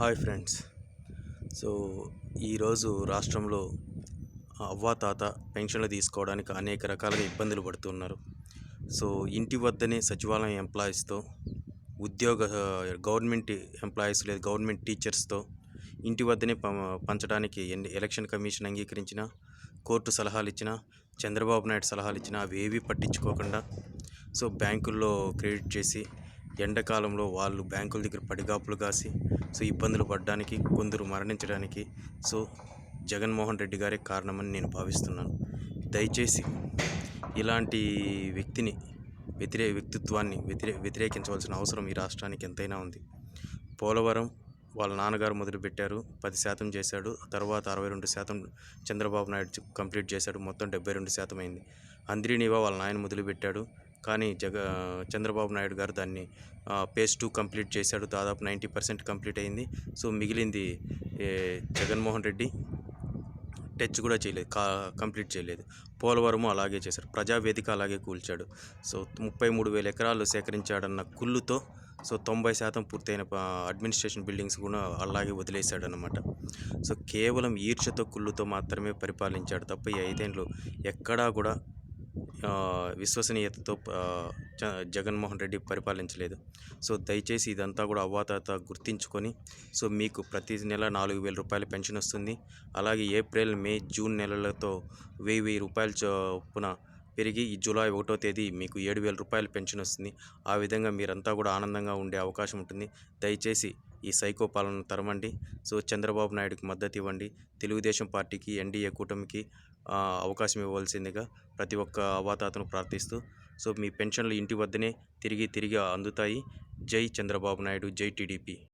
Hi friends. So ఈరోజు రాష్ట్రంలో అవ్వా తాత పెన్షన్లు తీసుకోవడానికి అనేక రకాలుగా ఇబ్బందులు పడుతున్నారు. సో ఇంటి వద్దనే సచివాలయం ఎంప్లాయీస్తో ఉద్యోగ గవర్నమెంట్ ఎంప్లాయీస్ లేదా గవర్నమెంట్ టీచర్స్తో ఇంటి వద్దనే ప- పంచడానికి ఎలక్షన్ కమిషన్ అంగీకరించిన కోర్టు సలహాలు ఇచ్చిన చంద్రబాబు నాయుడు సలహాలు ఇచ్చినా అవి ఏవి పట్టించుకోకుండా సో బ్యాంకుల్లో క్రెడిట్ చేసి ఎండాకాలంలో వాళ్ళు బ్యాంకుల దగ్గర పడిగాపులు కాసి సో ఇబ్బందులు పడడానికి కొందరు మరణించడానికి సో జగన్మోహన్ రెడ్డి గారే కారణమని నేను భావిస్తున్నాను. దయచేసి ఇలాంటి వ్యక్తిని వ్యతిరే వ్యక్తిత్వాన్ని వ్యతిరే వ్యతిరేకించవలసిన అవసరం ఈ రాష్ట్రానికి ఎంతైనా ఉంది. పోలవరం వాళ్ళ నాన్నగారు మొదలుపెట్టారు పది శాతం చేశాడు తర్వాత అరవై రెండు శాతం చంద్రబాబు నాయుడు కంప్లీట్ చేశాడు మొత్తం డెబ్బై రెండు శాతం అయింది. అంద్రినీవా వాళ్ళ నాయన మొదలుపెట్టాడు కానీ జగ చంద్రబాబు నాయుడు గారు దాన్ని పేస్ టూ కంప్లీట్ చేశాడు. దాదాపు నైంటీ పర్సెంట్ కంప్లీట్ అయింది. సో మిగిలింది జగన్మోహన్ రెడ్డి టచ్ కూడా చేయలేదు. కా కంప్లీట్ చేయలేదు. పోలవరము అలాగే చేశాడు. ప్రజావేదిక అలాగే కూల్చాడు. సో ముప్పై మూడు వేల ఎకరాలు సేకరించాడన్న కుళ్ళుతో సో తొంభై శాతం పూర్తయిన అడ్మినిస్ట్రేషన్ బిల్డింగ్స్ కూడా అలాగే వదిలేశాడనమాట సో కేవలం ఈర్షతో కుళ్ళుతో మాత్రమే పరిపాలించాడు తప్ప ఈ ఐదేళ్ళు ఎక్కడా కూడా విశ్వసనీయతతో జగన్మోహన్ రెడ్డి పరిపాలించలేదు. సో దయచేసి ఇదంతా కూడా అవ్వాతాత గుర్తించుకొని సో మీకు ప్రతి నెల నాలుగు వేల రూపాయల పెన్షన్ వస్తుంది. అలాగే ఏప్రిల్ మే జూన్ నెలలతో వెయ్యి వెయ్యి రూపాయల చొప్పున పెరిగి ఈ జూలై ఒకటో తేదీ మీకు ఏడు వేల రూపాయల పెన్షన్ వస్తుంది. ఆ విధంగా మీరంతా కూడా ఆనందంగా ఉండే అవకాశం ఉంటుంది. దయచేసి ఈ సైకో పాలన తరమండి. సో చంద్రబాబు నాయుడుకి మద్దతు ఇవ్వండి. తెలుగుదేశం పార్టీకి ఎన్డీఏ కూటమికి అవకాశం ఇవ్వాల్సిందిగా ప్రతి ఒక్క అవాతాతను ప్రార్థిస్తూ సో మీ పెన్షన్లు ఇంటి వద్దనే తిరిగి తిరిగి అందుతాయి. జై చంద్రబాబు నాయుడు జై టీడీపీ.